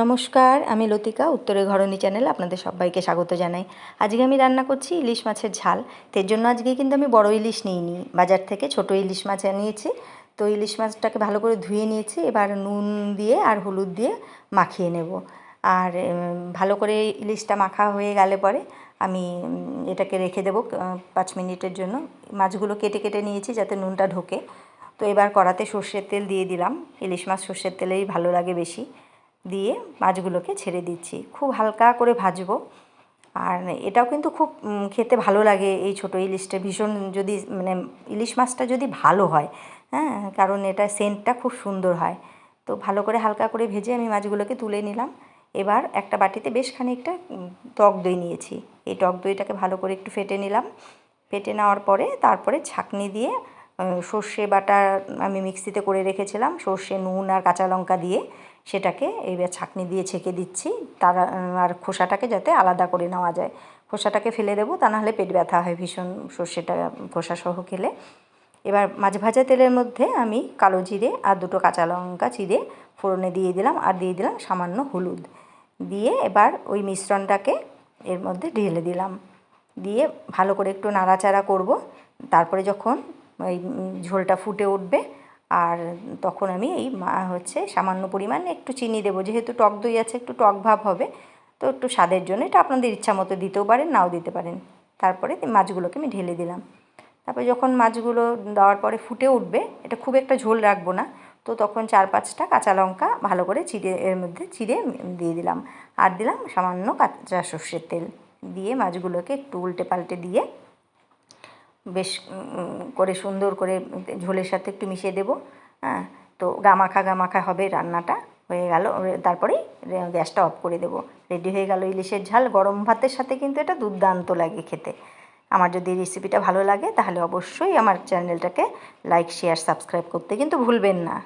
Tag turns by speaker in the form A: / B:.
A: নমস্কার, আমি লতিকা উত্তরে ঘরণী চ্যানেল আপনাদের সবাইকে স্বাগত জানাই। আজকে আমি রান্না করছি ইলিশ মাছের ঝাল। এর জন্য আজকে কিন্তু আমি বড় ইলিশ নিইনি, বাজার থেকে ছোট ইলিশ মাছ আনিয়েছি। তো ইলিশ মাছটাকে ভালো করে ধুয়ে নিয়েছি, এবার নুন দিয়ে আর হলুদ দিয়ে মাখিয়ে নেব। আর ভালো করে ইলিশটা মাখা হয়ে গেলে পরে আমি এটাকে রেখে দেবো পাঁচ মিনিটের জন্য। মাছগুলো কেটে কেটে নিয়েছি যাতে নুনটা ঢোকে। তো এবার কড়াতে সর্ষের তেল দিয়ে দিলাম। ইলিশ মাছ সর্ষের তেলেই ভালো লাগে বেশি। দিয়ে মাছগুলোকে ছেড়ে দিচ্ছি। খুব হালকা করে ভাজবো। আর এটাও কিন্তু খুব খেতে ভালো লাগে এই ছোটো ইলিশটা। ভীষণ যদি মানে ইলিশ মাছটা যদি ভালো হয় হ্যাঁ কারণ এটা সেন্টটা খুব সুন্দর হয়। তো ভালো করে হালকা করে ভেজে আমি মাছগুলোকে তুলে নিলাম। এবার একটা বাটিতে বেশ খানিকটা টক দই নিয়েছি। এই টক দইটাকে ভালো করে একটু ফেটে নিলাম। ফেটে নেওয়ার পরে তারপরে ছাঁকনি দিয়ে সর্ষে বাটা আমি মিক্সিতে করে রেখেছিলাম। সর্ষে, নুন আর কাঁচা লঙ্কা দিয়ে সেটাকে এইবার ছাঁকনি দিয়ে ছেঁকে দিচ্ছি। তার আর খোসাটাকে যাতে আলাদা করে নেওয়া যায়। খোসাটাকে ফেলে দেবো, তা নাহলে পেট ব্যথা হয় ভীষণ সর্ষেটা, খোসা সহ খেলে। এবার মাছ ভাজা তেলের মধ্যে আমি কালো জিরে আর দুটো কাঁচা লঙ্কা চিরে ফোড়নে দিয়ে দিলাম আর দিয়ে দিলাম সামান্য হলুদ। দিয়ে এবার ওই মিশ্রণটাকে এর মধ্যে ঢেলে দিলাম। দিয়ে ভালো করে একটু নাড়াচাড়া করব। তারপরে যখন ওই ঝোলটা ফুটে উঠবে। আর তখন আমি এই হচ্ছে সামান্য পরিমাণ একটু চিনি দেবো। যেহেতু টক দই আছে, একটু টক ভাব হবে, তো একটু স্বাদের জন্য এটা আপনাদের ইচ্ছা মতো দিতেও পারেন, নাও দিতে পারেন। তারপরে মাছগুলোকে আমি ঢেলে দিলাম। তারপরে যখন মাছগুলো দেওয়ার পরে ফুটে উঠবে, এটা খুব একটা ঝোল রাখব না, তো তখন চার পাঁচটা কাঁচা লঙ্কা ভালো করে চিড়ে, এর মধ্যে চিড়ে দিয়ে দিলাম। আর দিলাম সামান্য কাঁচা সর্ষের তেল। দিয়ে মাছগুলোকে একটু উল্টে পাল্টে দিয়ে বেশ করে সুন্দর করে ঝোলের সাথে একটু মিশিয়ে দেবো। হ্যাঁ তো গামাখা গামাখা হবে রান্নাটা, হয়ে গেল। তারপরেই গ্যাসটা অফ করে দেবো। রেডি হয়ে গেল ইলিশের ঝাল। গরম ভাতের সাথে কিন্তু এটা দুর্দান্ত লাগে খেতে। আমার যদি রেসিপিটা ভালো লাগে, তাহলে অবশ্যই আমার চ্যানেলটাকে লাইক, শেয়ার, সাবস্ক্রাইব করতে কিন্তু ভুলবেন না।